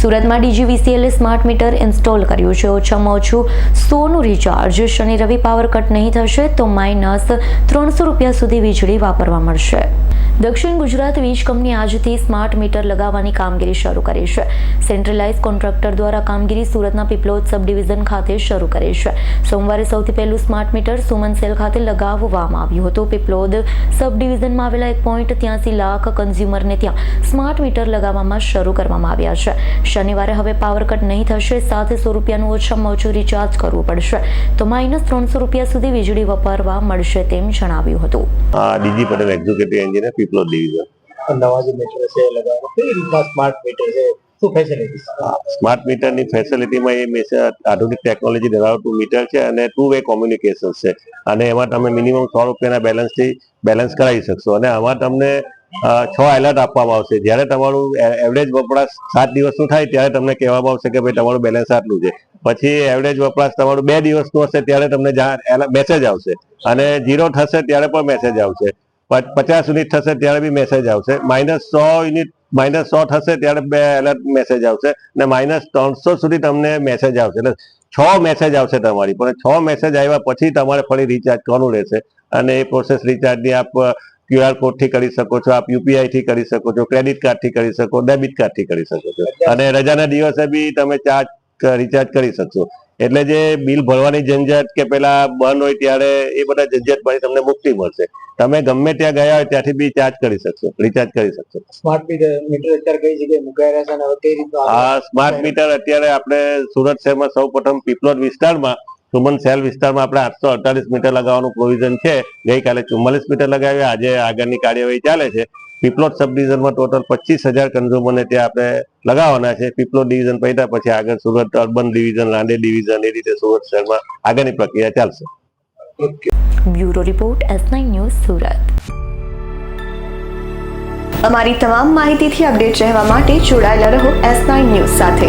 સુરતમાં ડીજીવીસીએલે smart meter install કર્યું છે. ઓછામાં ઓછું સોનું રિચાર્જ. શનિ રવિ પાવર કટ નહીં થશે તો માઇનસ ત્રણસો રૂપિયા સુધી વીજળી વાપરવા મળશે. દક્ષિણ ગુજરાત વીજ કંપની આજથી સ્માર્ટ મીટર લગાવવાની કામગીરી શરૂ કરી છે. સેન્ટ્રલાઇઝ કોન્ટ્રાક્ટર દ્વારા કામગીરી સુરતના પીપલોદ સબ ડિવિઝન ખાતે શરૂ કરી છે. સોમવારે સૌથી પહેલું સ્માર્ટ મીટર સુમન સેલ ખાતે લગાવવામાં આવ્યું હતું. પીપલોદ સબ ડિવિઝનમાં આવેલા એક પોઈન્ટ ત્યાંસી લાખ કન્ઝ્યુમરને ત્યાં સ્માર્ટ મીટર લગાવવામાં શરૂ કરવામાં આવ્યા છે. શનિવારે હવે પાવર કટ નહીં થશે સાથે સો રૂપિયાનું ઓછામાં ઓછું રિચાર્જ કરવું પડશે. તો માઇનસ ત્રણસો રૂપિયા સુધી વીજળી વાપરવા મળશે તેમ જણાવ્યું હતું. ડિવિઝન નવા જે મીટર છે રીતના સ્માર્ટ મીટર છે? શું ફેસિલિટીઝ સ્માર્ટ મીટરની ફેસિલિટીમાં એ આધુનિક ટેકનોલોજી ધરાવતું મીટર છે અને ટુ વે કોમ્યુનિકેશન છે. અને એમાં તમે મિનિમમ સો રૂપિયાના બેલેન્સથી બેલેન્સ કરાવી શકશો. અને આમાં તમને છ એલર્ટ આપવામાં આવશે. જ્યારે તમારું એવરેજ વપરાશ સાત દિવસનું થાય ત્યારે તમને કહેવામાં આવશે કે ભાઈ તમારું બેલેન્સ આટલું છે. પછી એવરેજ વપરાશ તમારું બે દિવસનું હશે ત્યારે તમને મેસેજ આવશે. અને ઝીરો થશે ત્યારે પણ મેસેજ આવશે. પચાસ યુનિટ થશે ત્યારે બી મેસેજ આવશે. માઇનસ સો યુનિટ માઇનસ સો થશે ત્યારે બે એલર્ટ મેસેજ આવશે અને માઇનસ ત્રણસો સુધી તમને મેસેજ આવશે. એટલે છ મેસેજ આવશે તમારી. પણ છ મેસેજ આવ્યા પછી તમારે ફરી રિચાર્જ કરવું રહેશે. અને એ પ્રોસેસ રિચાર્જની આપ ક્યુઆર કોડથી કરી શકો છો, આપ યુપીઆઈ થી કરી શકો છો ક્રેડિટ કાર્ડથી કરી શકો ડેબિટ કાર્ડથી કરી શકો છો. અને રજાના દિવસે બી તમે ચાર્જ રિચાર્જ કરી શકશો. એટલે જે બિલ ભરવાની ઝંઝટ કે પેલા બંધ હોય ત્યારે એ બધા ઝંઝટમાંથી તમને મુક્તિ મળશે. તમે ગમે ત્યાં ગયા હોય ત્યાંથી બી ચાર્જ કરી શકશો રિચાર્જ કરી શકશો. સ્માર્ટ મીટર અત્યારે કઈ જગ્યાએ મુકાઈ રહ્યા છે અને કઈ રીતનું હા સ્માર્ટ મીટર અત્યારે આપણે સુરત શહેરમાં સૌ પ્રથમ પીપલોદ વિસ્તારમાં સુમન સેલ વિસ્તારમાં આપણે આઠસો અડતાલીસ મીટર લગાવવાનું પ્રોવિઝન છે. ગઈકાલે ચુમ્માલીસ મીટર લગાવ્યા આજે આગળની કાર્યવાહી ચાલે છે. પીપલોદ સબ ડિવિઝનમાં ટોટલ પચીસ હજાર કન્ઝ્યુમરને ત્યાં આપણે લગાવવાના છે. પીપલોદ ડિવિઝન પૈતા પછી આગળ સુરત અર્બન ડિવિઝન લાંડે ડિવિઝન એ રીતે સુરત શહેરમાં આગળની પ્રક્રિયા ચાલશે. Bureau report S news Surat. અમારી તમામ માહિતીથી અપડેટ રહેવા માટે જોડાયેલા રહો એસ ન્યૂઝ સાથે.